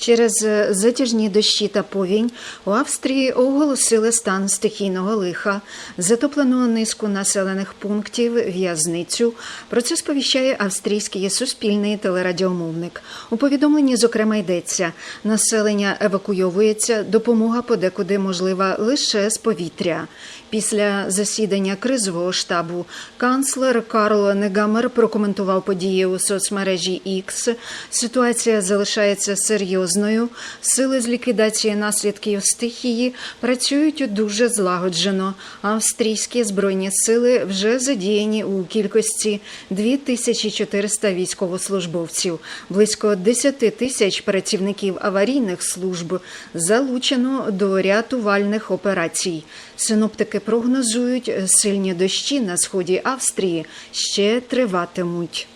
Через затяжні дощі та повінь у Австрії оголосили стан стихійного лиха, затоплено низку населених пунктів, в'язницю. Про це сповіщає австрійський суспільний телерадіомовник. У повідомленні, зокрема, йдеться: населення евакуйовується, допомога подекуди можлива лише з повітря. Після засідання кризового штабу канцлер Карл Негамер прокоментував події у соцмережі X. Ситуація залишається серйозною. Сили з ліквідації наслідків стихії працюють дуже злагоджено. Австрійські збройні сили вже задіяні у кількості 2400 військовослужбовців, близько 10 тисяч працівників аварійних служб залучено до рятувальних операцій. Синоптики прогнозують, сильні дощі на сході Австрії ще триватимуть.